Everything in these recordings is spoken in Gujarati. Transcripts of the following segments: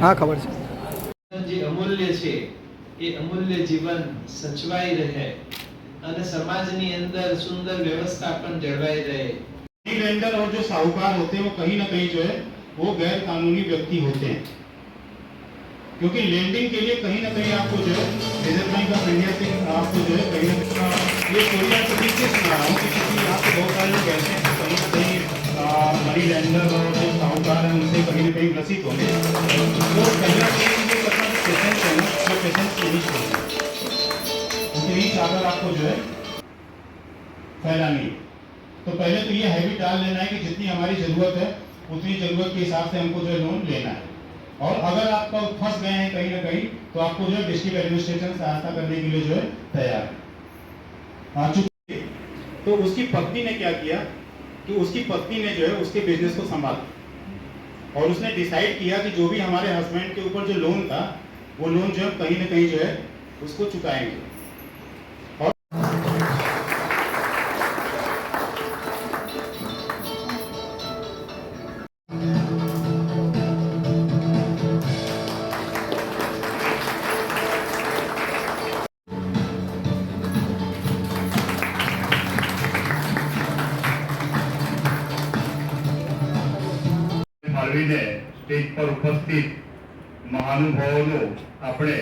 હા ખબર છે જે અમૂલ્ય છે એ અમૂલ્ય જીવન સચવાઈ રહે અને સમાજની અંદર સુંદર વ્યવસ્થા પણ જળવાઈ રહે मनी लेंडर और जो साहूकार होते हैं वो कहीं ना कहीं जो है वो गैर कानूनी व्यक्ति होते हैं क्योंकि लेंडिंग के लिए कहीं ना कहीं आपको जो है रिजर्व बैंक ऑफ इंडिया से आपको जो है कहीं ना कहीं ये स्टोरी आपको पीछे सुना रहा हूँ कि क्योंकि यहाँ पे बहुत सारे लोग ऐसे हैं जो कहीं ना कहीं मनी लेंडर और जो साहूकार हैं उनसे कहीं ना कहीं ग्रसित होंगे। तो कहीं ना कहीं ये पेशेंस है वो पेशेंस की रीच होगी उनकी रीच अगर आपको जो है फैलानी तो पहले तो ये हैबिट डाल लेना है कि जितनी हमारी ज़रूरत है उतनी ज़रूरत के हिसाब से हमको जो है लोन लेना है। और अगर आप फंस गए हैं कहीं ना कहीं तो आपको जो है डिस्ट्रिक्ट एडमिनिस्ट्रेशन सहायता करने के लिए जो है तैयार। हाँ, तो उसकी पत्नी ने क्या किया? कि उसकी पत्नी ने जो है उसके बिजनेस को संभाला और उसने डिसाइड किया कि जो भी हमारे हस्बैंड के ऊपर जो लोन था वो लोन जो है कहीं ना कहीं जो है उसको चुकाएंगे ઉપસ્થિત મહાનુભાવોનો આપણે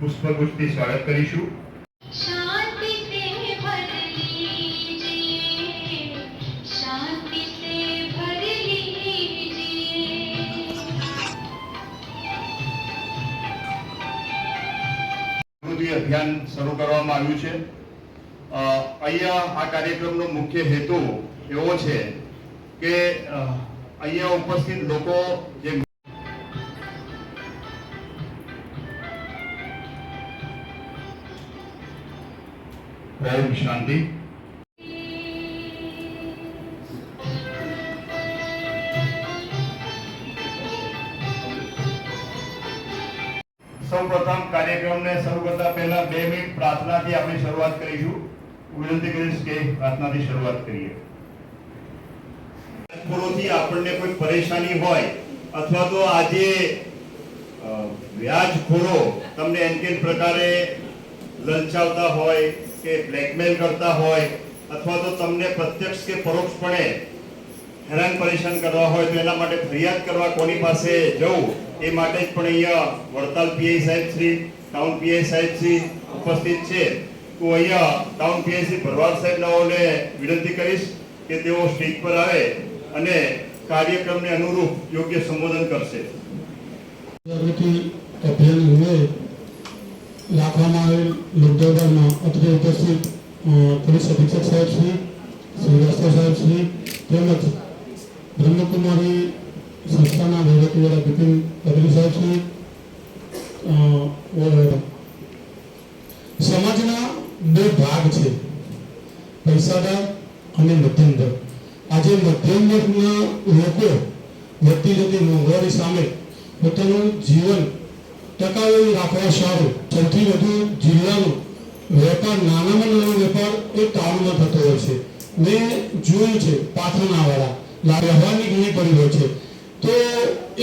પુષ્પગુચ્છથી સ્વાગત કરીશું. અભિયાન શરૂ કરવામાં આવ્યું છે. અહીંયા આ કાર્યક્રમનો મુખ્ય હેતુ એવો છે કે અહીંયા ઉપસ્થિત લોકો જે ઓમ શાંતિ સૌપ્રથમ કાર્યક્રમને શરૂ કરતા પહેલા બે મિનિટ પ્રાર્થનાથી આપણે શરૂઆત કરીશું. વિનંતી કરીશ કે પ્રાર્થનાથી શરૂઆત કરીએ. વ્યાજખોરોથી આપણને કોઈ પરેશાની હોય અથવા તો આજે વ્યાજખોરો તમને એન કે પ્રકારે લલચાવતા હોય કે બ્લેકમેલ કરતા હોય અથવા તો તમને પ્રત્યક્ષ કે પરોક્ષપણે હેરાન પરેશાન કરવા હોય તો એના માટે ફરિયાદ કરવા કોની પાસે જવું, એ માટે જ પણ અહીંયા વડતાલ પીઆઈ સાહેબ શ્રી, ટાઉન પીઆઈ સાહેબ શ્રી ઉપસ્થિત છે. તો અહીંયા ટાઉન પીઆઈ શ્રી ભરવાડ સાહેબનાઓને વિનંતી કરીશ કે તેઓ સ્ટેજ પર આવે અને કાર્યક્રમને અનુરૂપ યોગ્ય સંબોધન કરશે. અભિયાન રાખવામાં આવેલ લોકદરબારમાં અત્રે ઉપસ્થિત પોલીસ અધિક્ષક સાહેબ શ્રી શ્રીવાસ્તવ સાહેબ શ્રી તેમજ બ્રહ્મકુમારી સંસ્થાના વહીવટીવાળા બિપિન પટેલ સાહેબ શ્રી સમાજના બે ભાગ છે, પૈસાદાર અને મધ્યમ વર્ગ આજે મધ્યમ વર્ગના લોકો વધતી જતી મોંઘવારી સામે પોતાનું જીવન ટકાવી રાખવા સારું. સૌથી વધુ જિલ્લાનો વેપાર, નાનામાં નાનો વેપાર એ ટાઉનમાં થતો હોય છે. મેં જોયું છે પાથરણાવાળા. વ્યવહારની ઘણી પડી હોય છે. તો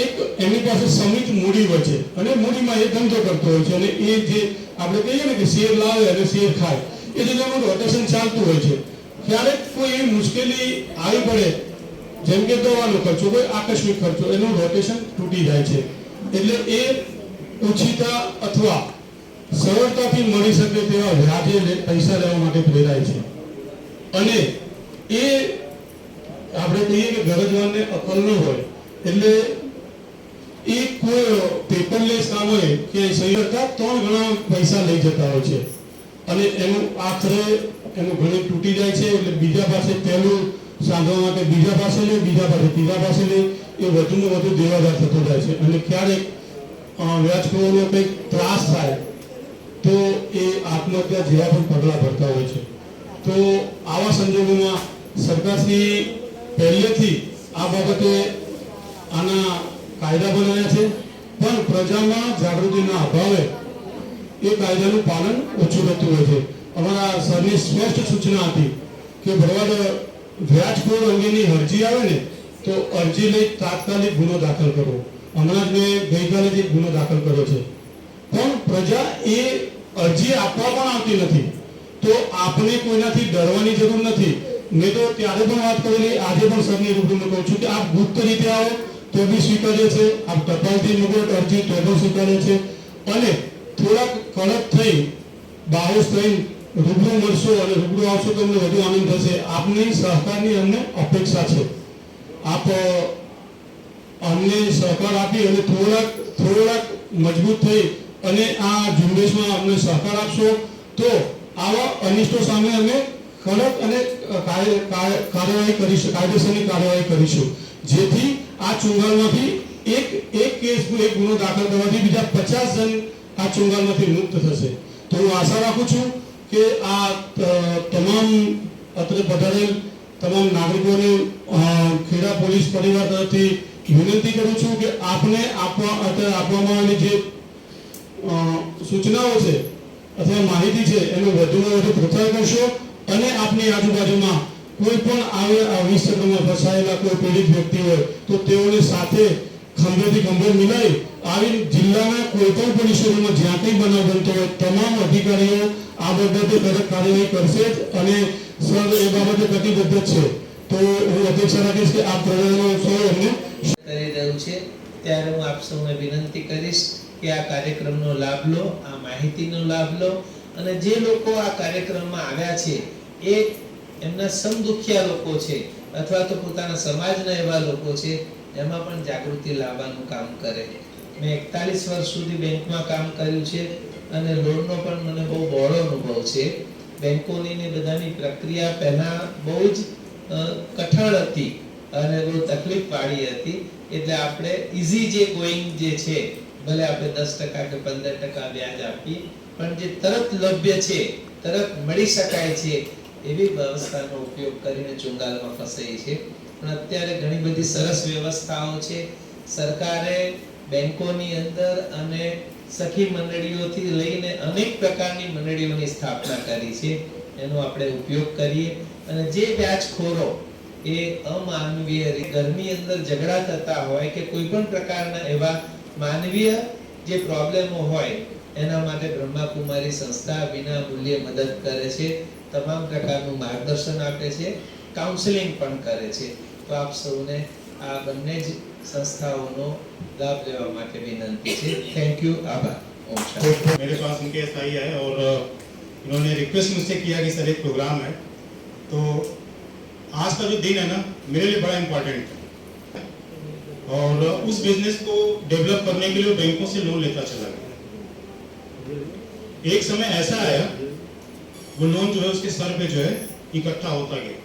એક એની પાસે સમિત મૂડી હોય છે અને મૂડીમાં એ ધંધો કરતો હોય છે અને એ જે આપણે કહીએ ને કે શેર લાવે અને શેર ખાય, એ એનું રોટેશન ચાલતું હોય છે. ક્યારેક કોઈ એવી મુશ્કેલી આવી પડે, જેમ કે દવાનો ખર્ચો, કોઈ આકસ્મિક ખર્ચો, એનું રોટેશન તૂટી જાય છે. એટલે એ ઓછીતા અથવા સરળતાથી મળી શકે તેવા વ્યાજે પૈસા લેવા માટે પ્રેરાય છે. અને એ આપણે કહીએ કે ગરજવાનને અકલ ન હોય, એટલે એ કોઈ પેપરલેસ કામ હોય કે સહી કરતા ત્રણ ગણા પૈસા લઈ જતા હોય છે. અને એનું આખરે એનું ગણિત તૂટી જાય છે, એટલે બીજા પાસે પહેલું સાંધવા માટે બીજા પાસે લે, બીજા પાસે ત્રીજા પાસે લે, એ વધુને વધુ દેવાદાર થતો જાય છે. અને ક્યારેક વ્યાજખોરોનો કંઈક ત્રાસ થાય, તો એ આત્મહત્યા જેવા પણ પગલાં ભરતા હોય છે. તો આવા સંજોગોમાં સરકારશ્રી પહેલેથી આ બાબતે આના કાયદા બનાવ્યા છે, પણ પ્રજામાં જાગૃતિના અભાવે એ કાયદાનું પાલન ઓછું થતું હોય છે. અમારા સરની સ્પષ્ટ સૂચના હતી કે ભરવાડ વ્યાજખોર અંગેની અરજી આવે ને, તો અરજી લઈ તાત્કાલિક ગુનો દાખલ કરવો. હમણાં જ મેં ગઈકાલે જે ગુનો દાખલ કર્યો છે. પણ પ્રજા એ અરજી આપવા પણ આવતી નથી. તો આપણે કોઈનાથી ડરવાની જરૂર નથી. મેં તો ત્યારે પણ વાત કરેલી, આજે પણ સરની રૂબરૂમાં કહું છું કે આપ ગુપ્ત રીતે આવો, તો બી સ્વીકાર્ય છે. આપ ટપાલથી મોકલો અરજી તો પણ સ્વીકાર્ય છે. અને થોડાક કડક થઈ બાહોશ થઈ રૂબરૂ મળશો અને રૂબરૂ આવશો તો અમને વધુ આનંદ થશે. આપની સહકારની અમને અપેક્ષા છે. આપ અમને સહકાર આપી અને થોડાક થોડાક મજબૂત થઈ અને આ ઝુંબેશમાં અમને સહકાર આપશો, તો આવા અનિષ્ટો સામે અમે કડક અને કાર્યવાહી કરીશું, કાયદેસરની કાર્યવાહી કરીશું. જેથી આ ચુંગાલમાંથી એક એક કેસ એક ગુનો દાખલ કરવાથી બીજા પચાસ જણ આ ચુંગાલમાંથી મુક્ત થશે. તો હું આશા રાખું છું કે આ તમામ અત્રે પધારેલ તમામ નાગરિકોને ખેડા પોલીસ પરિવાર તરફથી વિનંતી કરું છું કે આપને આપવા અત્યારે આપવામાં આવેલી જે સૂચનાઓ છે, અથવા માહિતી છે, એનો વધુમાં વધુ પ્રચાર કરશો અને આપની આજુબાજુમાં કોઈ પણ આવે આ વિષયમાં ફસાયેલા કોઈ પીડિત વ્યક્તિ હોય, તો તેઓને સાથે ખંભેથી ખંભે મિલાઈ આવી જિલ્લાના કોઈ પણ સ્ટેશનમાં જ્યાં કંઈ બનાવ બનતો હોય, તમામ અધિકારીઓ આ બાબતે કડક કાર્યવાહી કરશે અને સર, એ બાબતે કટિબદ્ધ છે. તો હું અપેક્ષા રાખીશ કે આ પ્રજાનો અમને કરી રહ્યું છે. ત્યારે હું આપ સૌને વિનંતી કરીશ કે આ કાર્યક્રમનો લાભ લો, આ માહિતીનો લાભ લો અને જે લોકો આ કાર્યક્રમમાં આવ્યા છે, એ એમના સમદુખિયા લોકો છે અથવા તો પોતાના સમાજના એવા લોકો છે, એમાં પણ જાગૃતિ લાવવાનું કામ કરે મેં એકતાલીસ વર્ષ સુધી બેંકમાં કામ કર્યું છે અને લોનનો પણ મને બહુ બહોળો અનુભવ છે. બેંકોની ને બધાની પ્રક્રિયા પહેલાં બહુ જ કઠણ હતી અને બહુ તકલીફ વાળી હતી. એટલે આપણે ઇઝી જે ગોઈંગ જે છે, ભલે આપણે દસ ટકા કે પંદર ટકા વ્યાજ આપીએ, પણ જે તરત લભ્ય છે, તરત મળી શકાય છે, એવી વ્યવસ્થાનો ઉપયોગ કરીને ચુંગાલમાં ફસાઈ છે પણ અત્યારે ઘણી બધી સરસ વ્યવસ્થાઓ છે. સરકારે બેંકોની અંદર અને સખી મંડળીઓથી લઈને અનેક પ્રકારની મંડળીઓની સ્થાપના કરી છે. એનો આપણે ઉપયોગ કરીએ અને જે વ્યાજખોરો એ અમાનવીય રી- ઘરની અંદર ઝઘડા થતા હોય કે કોઈ પણ પ્રકારના એવા માનવીય જે પ્રોબ્લેમો હોય એના માટે બ્રહ્માકુમારી સંસ્થા વિના મૂલ્યે મદદ કરે છે તમામ પ્રકારનું માર્ગદર્શન આપે છે કાઉન્સેલિંગ પણ કરે છે તો આપ સૌને આ બંને જ સંસ્થાઓનો લાભ લેવા માટે વિનંતી છે થેન્ક યુ આભાર ઓમ શાંતિ मेरे पास उनके एस आई है और अ, इन्होंने रिक्वेस्ट मुझसे किया कि सर, एक प्रोग्राम है। तो आज का जो दिन है ना, मेरे लिए बड़ा इम्पोर्टेंट है। और उस बिज़नेस को डेवलप करने के लिए बैंकों से लोन लेता चला गया। एक समय ऐसा आया, वो लोन जो है उसके सर पे जो है इकट्ठा होता गया।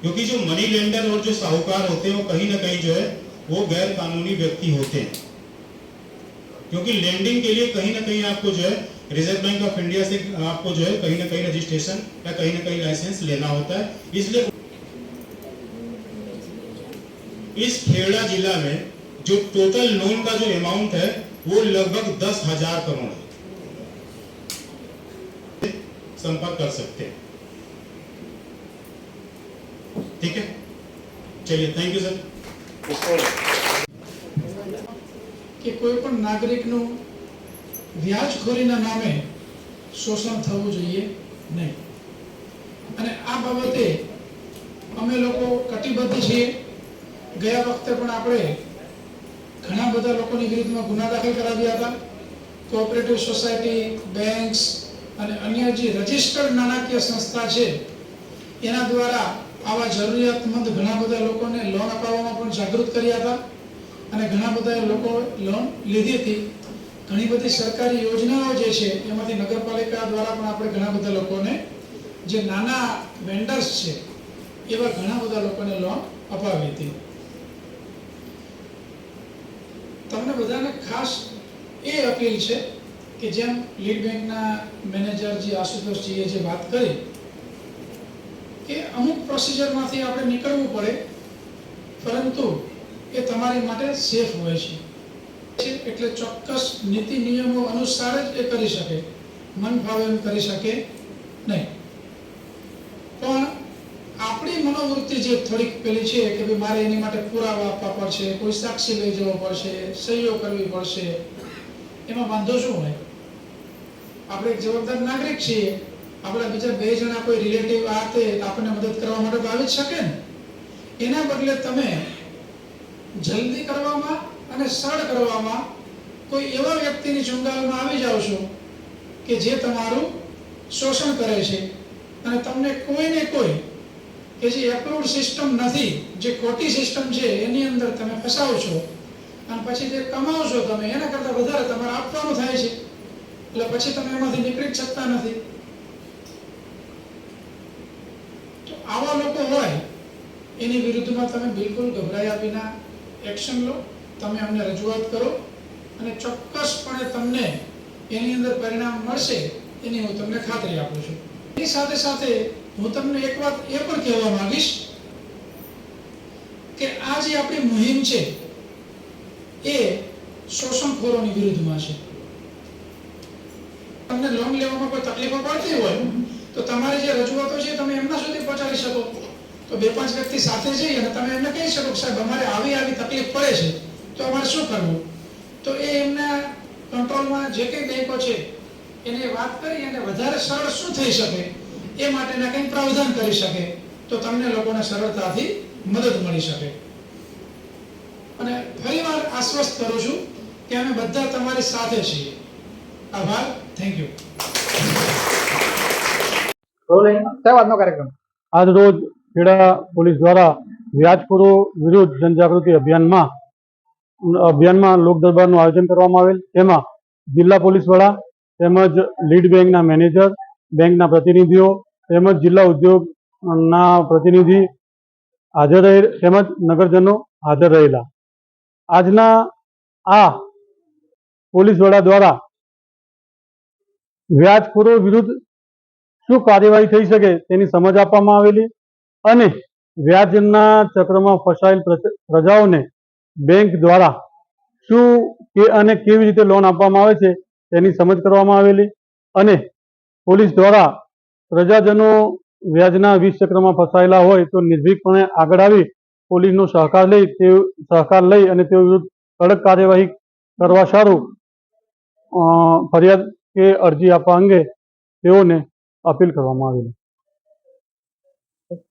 क्योंकि जो मनी लेंडर और जो साहूकार होते हैं, वो कहीं ना कहीं जो है, वो गैर कानूनी व्यक्ति होते हैं। क्योंकि लैंडिंग के लिए कहीं ना कहीं आपको जो है रिज़र्व बैंक ऑफ़ इंडिया से आपको जो है कहीं ना कहीं रजिस्ट्रेशन या कहीं ना कहीं लाइसेंस लेना होता है। इसलिए इस खेड़ा जिला में जो टोटल लोन का जो अमाउंट है, वो लगभग दस हज़ार करोड़ है। संपर्क कर सकते हैं। ठीक है? चलिए थैंक यू सर કે કોઈ પણ નાગરિકનું વ્યાજખોરીના નામે શોષણ થવું જોઈએ નહીં. અને આ બાબતે અમે લોકો કટિબદ્ધ છીએ. ગયા વખતે પણ આપણે ઘણા બધા લોકોની વિરુદ્ધમાં ગુના દાખલ કરાવ્યા હતા. કોઓપરેટિવ સોસાયટી બેંક્સ અને અન્ય જે રજિસ્ટર્ડ નાણાકીય સંસ્થા છે, એના દ્વારા આવા જરૂરિયાતમંદ ઘણા બધા લોકોને લોન અપાવવામાં પણ જાગૃત કર્યા હતા. અને ઘણા બધા લોકો લોન લીધી હતી. ઘણી બધી સરકારી યોજનાઓ જે છે, એમાંથી નગરપાલિકા દ્વારા પણ આપણે ઘણા બધા લોકોને, જે નાના વેન્ડર્સ છે, એવા ઘણા બધા લોકોને લોન અપાવી હતી. તમને બધાને ખાસ એ અપીલ છે કે જેમ લીડ બેંકના મેનેજર જે આશુતોષજીએ જે વાત કરી, કે અમુક પ્રોસિજરમાંથી આપણે નીકળવું પડે. પરંતુ એ તમારી માટે સેફ હોય છે. એટલે ચોક્કસ નીતિ નિયમો અનુસાર જ એ કરી શકે. મન ફાવે એમ કરી શકે નહીં. પણ આપણી મનોવૃત્તિ જે થોડીક પેલી છે કે ભાઈ મારે એની માટે પુરાવા આપવા પડશે, કોઈ સાક્ષી લઈ જવો પડશે, સહીઓ કરવી પડશે, એમાં વાંધો શું હોય? આપણે એક જવાબદાર નાગરિક છીએ. આપણા બીજા બે જણા કોઈ રિલેટિવ આ તે આપણને મદદ કરવા માટે તો આવી જ શકે ને. એના બદલે તમે જલ્દી કરવામાં અને સરળ કરવામાં કોઈ એવા વ્યક્તિની ચુંગાલમાં આવી જાઓ છો કે જે તમારું શોષણ કરે છે. અને તમને કોઈને કોઈ કે જે એપ્રુવડ સિસ્ટમ નથી, જે ખોટી સિસ્ટમ છે, એની અંદર તમે ફસાવ છો. અને પછી જે કમાવો છો તમે, એના કરતાં વધારે તમારે આપવાનું થાય છે. એટલે પછી તમે એમાંથી નીકળી શકતા નથી. તો આવા લોકો હોય, એની વિરુદ્ધમાં તમે બિલકુલ ગભરાયા વિના એક્શન લો તમે અમને રજૂઆત કરો અને ચોક્કસપણે તમને એની અંદર પરિણામ મળશે એની હું તમને ખાતરી આપું છું. એની સાથે સાથે હું તમને એક વાત એ પણ કહેવા માંગીશ કે આ જે આપણી મુહિમ છે, એ શોષણખોરોની વિરુદ્ધમાં છે. તમને લોન લેવામાં કોઈ તકલીફો પડતી હોય, તો તમારી જે રજૂઆતો છે તમે એમના સુધી પહોંચાડી શકો. તો બે પાંચ વ્યક્તિ સાથે જઈ અને તમે એમને કહી શકો સાહેબ અમારે આવી આવી તકલીફ પડે છે તો અમારે શું કરવું? તો એ એમના કંટ્રોલમાં જે કંઈ બેંકો છે એને વાત કરી અને વધારે સરળ શું થઈ શકે? એ માટેના કંઈક પ્રાવધાન કરી શકે તો તમને લોકોને સરળતાથી મદદ મળી શકે. અને ફરીવાર આશ્વસ્ત કરું છું કે અમે બધા તમારી સાથે છીએ. આભાર થેન્ક યુ શેવાતનો કાર્યક્રમ? આજ રોજ ખેડા પોલીસ દ્વારા વ્યાજખોરો વિરુદ્ધ જનજાગૃતિ અભિયાનમાં અભિયાનમાં લોક દરબારનું આયોજન કરવામાં આવેલ. તેમાં જિલ્લા પોલીસ વડા તેમજ લીડ બેંકના મેનેજર, બેંકના પ્રતિનિધિઓ તેમજ જિલ્લા ઉદ્યોગના પ્રતિનિધિ હાજર રહે, તેમજ નગરજનો હાજર રહેલા. આજના આ પોલીસ વડા દ્વારા વ્યાજખોરો વિરુદ્ધ શું કાર્યવાહી થઈ શકે તેની સમજ આપવામાં આવેલી. અને વ્યાજના ચક્રમાં ફસાયેલ પ્રજ- પ્રજાઓને બેંક દ્વારા શું કે અને કેવી રીતે લોન આપવામાં આવે છે તેની સમજ કરવામાં આવેલી અને પોલીસ દ્વારા પ્રજાજનો વ્યાજના વીસ ચક્રમાં ફસાયેલા હોય તો નિર્ભીકપણે આગળ આવી પોલીસનો સહકાર લઈ તે સહકાર લઈ અને તેઓ વિરુદ્ધ કડક કાર્યવાહી કરવા સારું ફરિયાદ કે અરજી આપવા અંગે તેઓને અપીલ કરવામાં આવેલી.